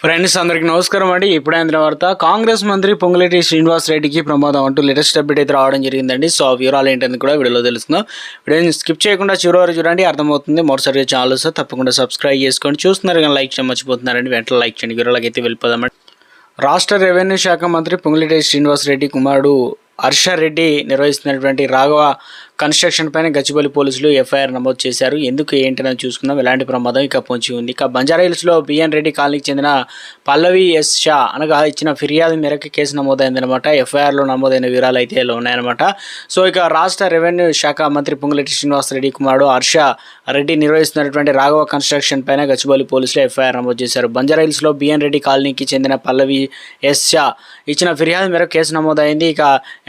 Friends అందరికీ నమస్కారం అండి. ఇప్పుడే అందిన వార్త కాంగ్రెస్ మంత్రి పొంగులేటి శ్రీనివాస్ రెడ్డికి ప్రమాదం అంటూ లేటెస్ట్ అప్డేట్ అయితే రావడం జరిగిందండి. సో ఆ వివరాలు ఏంటని కూడా వీడియోలో తెలుసుకుందాం. వీడియోని స్కిప్ చేయకుండా చివరి వరకు చూడండి అర్థమవుతుంది. మరోసారి ఛానల్ సార్ తప్పకుండా సబ్స్క్రైబ్ చేసుకొని చూస్తున్నారు కానీ లైక్ చేయడం మర్చిపోతున్నారండి. వెంటనే లైక్ చేయండి. వివరాలకి అయితే వెళ్ళిపోదామండి. రాష్ట్ర రెవెన్యూ శాఖ మంత్రి పొంగులేటి శ్రీనివాస్ రెడ్డి కుమారుడు హర్షారెడ్డి నిర్వహిస్తున్నటువంటి రాఘవ కన్స్ట్రక్షన్ పైన గచ్చిబౌలి పోలీసులు ఎఫ్ఐఆర్ నమోదు చేశారు. ఎందుకు ఏంటని చూసుకుందాం. ఎలాంటి ప్రమాదం ఇక పొంచి ఉంది. ఇక బంజారాహిల్స్లో బిఎన్ రెడ్డి కాలనీకి చెందిన పల్లవి ఎస్ షా అనగా ఇచ్చిన ఫిర్యాదు మేరకు కేసు నమోదైందనమాట ఎఫ్ఐఆర్లో నమోదైన వివరాలు అయితే ఉన్నాయన్నమాట. సో ఇక రాష్ట్ర రెవెన్యూ శాఖ మంత్రి పొంగులెట్టి శ్రీనివాస్ రెడ్డి కుమారుడు హర్ష రెడ్డి నిర్వహిస్తున్నటువంటి రాఘవ కన్స్ట్రక్షన్ పైన గచ్చిబౌలి పోలీసులు ఎఫ్ఐఆర్ నమోదు చేశారు. బంజారాహిల్స్లో బిఎన్ రెడ్డి కాలనీకి చెందిన పల్లవి ఎస్ షా ఇచ్చిన ఫిర్యాదు మేరకు కేసు నమోదైంది. ఇక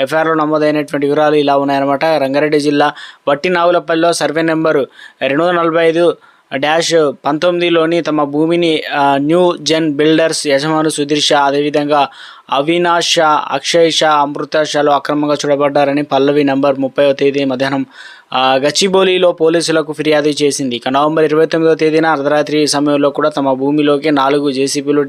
ఎఫ్ఐఆర్లో నమోదైనటువంటి వివరాలు ఇలా ఉన్నాయన్నమాట. రంగారెడ్డి జిల్లా వట్టి నాగులపల్లిలో సర్వే నెంబరు రెండు వందల నలభై ఐదు డాష్ పంతొమ్మిదిలోని తమ భూమిని న్యూ జెన్ బిల్డర్స్ యజమాను సుధీర్ షా అదేవిధంగా అవినాష్ షా అక్షయ్ షా అమృత షాలు అక్రమంగా చూడబడ్డారని పల్లవి నంబర్ ముప్పైవ తేదీ మధ్యాహ్నం గచ్చిబౌలిలో పోలీసులకు ఫిర్యాదు చేసింది. ఇక నవంబర్ ఇరవై తొమ్మిదవ తేదీన అర్ధరాత్రి సమయంలో కూడా తమ భూమిలోకి నాలుగు జేసీబీలు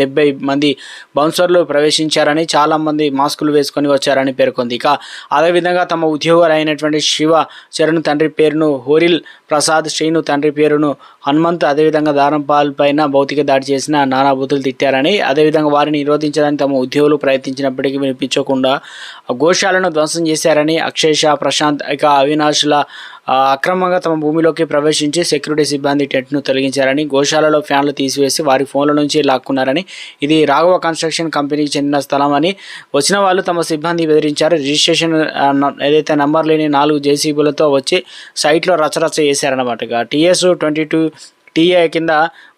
డెబ్బై మంది బౌన్సర్లు ప్రవేశించారని చాలామంది మాస్కులు వేసుకొని వచ్చారని పేర్కొంది. ఇక అదేవిధంగా తమ ఉద్యోగులు అయినటువంటి శివ చరణ్ తండ్రి పేరును హోరిల్ ప్రసాద్ శ్రీను తండ్రి పేరును హనుమంత్ అదేవిధంగా దారంపాల్ పైన భౌతిక దాడి చేసిన నానా బూతులు తిట్టారని అదేవిధంగా వారిని నిరోధించడానికి తమ ఉద్యోగులు ప్రయత్నించినప్పటికీ వినిపించకుండా గోశాలను ధ్వంసం చేశారని అక్షయ్ ప్రశాంత్ ఇక అవినాష్ల అక్రమంగా తమ భూమిలోకి ప్రవేశించి సెక్యూరిటీ సిబ్బంది టెంట్ను తొలగించారని గోశాలలో ఫ్యాన్లు తీసివేసి వారి ఫోన్ల నుంచి లాక్కున్నారని ఇది రాఘవ కన్స్ట్రక్షన్ కంపెనీకి చెందిన స్థలం అని వచ్చిన వాళ్ళు తమ సిబ్బంది బెదిరించారు. రిజిస్ట్రేషన్ ఏదైతే నంబర్ లేని నాలుగు జేసీబీలతో వచ్చి సైట్లో రచరచ చేశారనమాట ఇక టీఎస్ ట్వంటీ టూ టీఏ కింద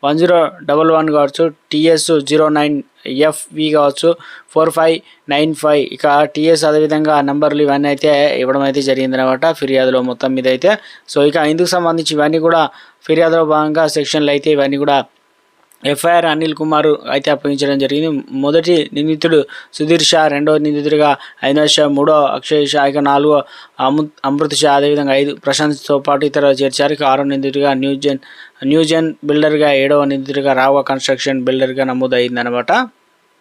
వన్ జీరో డబల్ వన్ కావచ్చు టీఎస్ జీరో నైన్ ఎఫ్వి కావచ్చు ఫోర్ ఫైవ్ నైన్ ఫైవ్ ఇక టీఎస్ అదేవిధంగా నంబర్లు ఇవన్నీ అయితే ఇవ్వడం అయితే జరిగిందనమాట ఫిర్యాదులో మొత్తం మీద అయితే సో ఇక ఇందుకు సంబంధించి ఇవన్నీ కూడా ఫిర్యాదులో భాగంగా సెక్షన్లు అయితే ఇవన్నీ కూడా ఎఫ్ఐఆర్ అనిల్ కుమార్ అయితే అప్పగించడం జరిగింది. మొదటి నిందితుడు సుధీర్ షా రెండవ నిందితుడిగా అవినాష్ షా మూడో అక్షయ్ షా ఇక నాలుగో అము అమృత్ షా అదేవిధంగా ఐదు ప్రశాంత్తో పాటు ఇతర చేర్చారు. ఇక ఆరో నిందితుడిగా న్యూజెన్ న్యూజెన్ బిల్డర్గా ఏడవ నిందితుడిగా రావ కన్స్ట్రక్షన్ బిల్డర్గా నమోదైందనమాట